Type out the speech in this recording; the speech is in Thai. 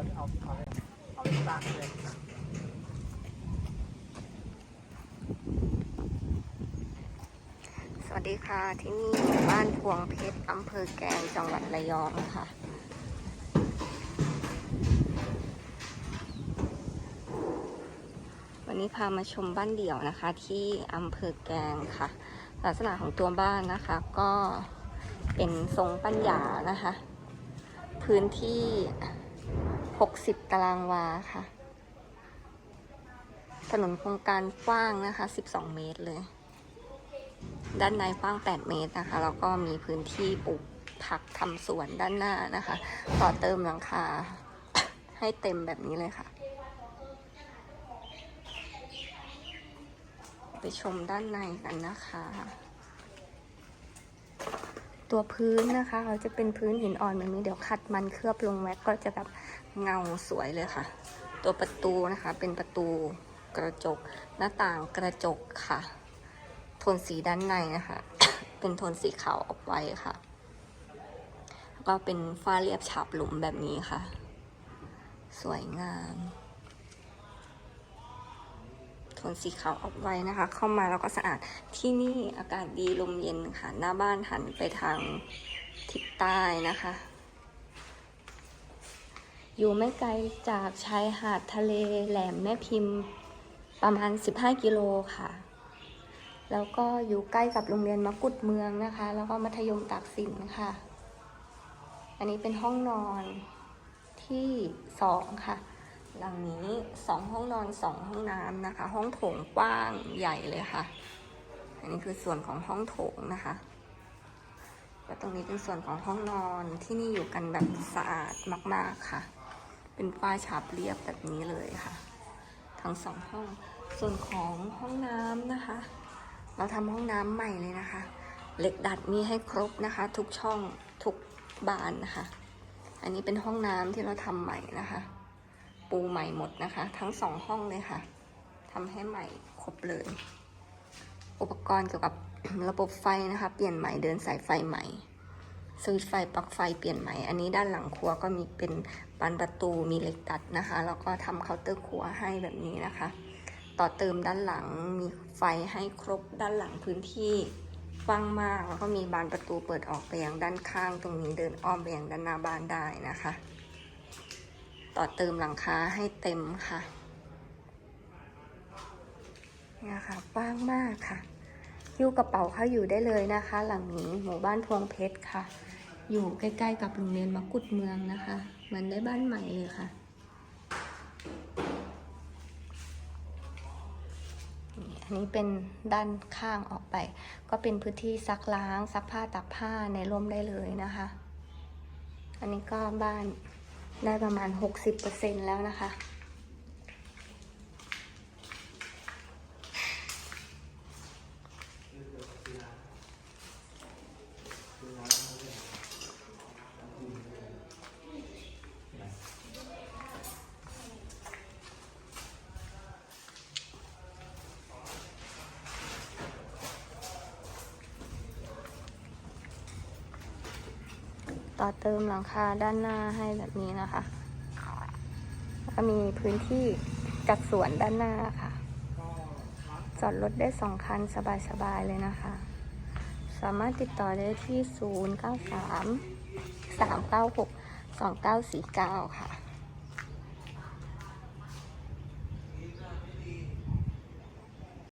เอาเอาเอาเอาตังเลยสวัสดีค่ะ ที่นี่บ้านพวงเพชรอำเภอแกลงจังหวัดระยองค่ะวันนี้พามาชมบ้านเดี่ยวนะคะที่อำเภอแกงค่ะ ลักษณะของตัวบ้านนะคะ ก็เป็นทรงปัญญานะคะ พื้นที่ 60 ตารางวาค่ะ ถนนโครงการกว้างนะคะ 12 เมตรเลย ด้านในกว้าง 8 เมตรนะคะ แล้วก็มีพื้นที่ปลูกผักทำสวนด้านหน้านะคะ ต่อเติมหลังคาให้เต็มแบบนี้เลยค่ะ ไปชมด้านในกันนะคะ ตัวพื้นนะคะ เขาจะเป็นพื้นหินอ่อนแบบนี้เดี๋ยวขัดมันเคลือบลงแว็กก็จะแบบเงาสวยเลยค่ะ ตัวประตูนะคะเป็นประตูกระจกหน้าต่างกระจกค่ะ โทนสีด้านในนะคะ เป็นโทนสีขาวออกไว้ค่ะ ก็เป็นฝ้าเรียบฉาบหลุมแบบนี้ค่ะ สวยงาม ทนสีขาวออกไว้นะคะ เข้ามาแล้วก็สะอาดที่นี่อากาศดีลมเย็นค่ะ หน้าบ้านหันไปทางทิศใต้นะคะ อยู่ไม่ไกลจากชายหาดทะเลแหลมแม่พิมพ์ประมาณ 15 กิโลค่ะ แล้วก็อยู่ใกล้กับโรงเรียนมกุฎเมืองนะคะ แล้วก็มัธยมตากสินค่ะ อันนี้เป็นห้องนอนที่สองค่ะ หลังนี้สองห้องนอนสองห้องน้ำนะคะ ห้องโถงกว้างใหญ่เลยค่ะ อันนี้คือส่วนของห้องโถงนะคะแล้วตรงนี้เป็นส่วนของห้องนอนที่นี่อยู่กันแบบสะอาดมาก ๆค่ะ เป็นฝ้าฉาบเรียบแบบนี้เลยค่ะ ทั้งสองห้อง ส่วนของห้องน้ำนะคะ เราทำห้องน้ำใหม่เลยนะคะ เหล็กดัดมีให้ครบนะคะ ทุกช่องทุกบานนะคะ อันนี้เป็นห้องน้ำที่เราทำใหม่นะคะ ปูใหม่หมดนะคะ ทั้งสองห้องเลยค่ะทำให้ใหม่ครบเลย อุปกรณ์เกี่ยวกับระบบไฟนะคะ เปลี่ยนใหม่เดินสายไฟใหม่สวิตช์ไฟปลั๊กไฟเปลี่ยนใหม่ อันนี้ด้านหลังครัวก็มีเป็นบานประตูมีเหล็กดัดนะคะ แล้วก็ทำเคาน์เตอร์ครัวให้แบบนี้นะคะ ต่อเติมด้านหลังมีไฟให้ครบด้านหลังพื้นที่กว้างมาก แล้วก็มีบานประตูเปิดออกไปยังด้านข้าง ตรงนี้เดินอ้อมไปยังด้านหน้าบ้านได้นะคะ ต่อเติมหลังคาให้เต็มค่ะเนี่ยค่ะกว้างมากค่ะหิ้วกระเป๋าเข้าอยู่ได้เลยนะคะ หลังนี้หมู่บ้านพวงเพชรค่ะ อยู่ใกล้ๆกับโรงเรียนมกุฎเมืองนะคะเหมือนได้บ้านใหม่เลยค่ะอันนี้เป็นด้านข้างออกไป ก็เป็นพื้นที่ซักล้างซักผ้าตักผ้าในร่มได้เลยนะคะ อันนี้ก็บ้าน ได้ประมาณ 60%แล้วนะคะ ต่อเติมหลังคาด้านหน้าให้แบบนี้นะคะก็มีพื้นที่จัดสวนด้านหน้าค่ะ จอดรถได้สองคันสบายๆเลยนะคะ สามารถติดต่อได้ที่ 0 9 3 3 9 6 2 9 4 9 ค่ะ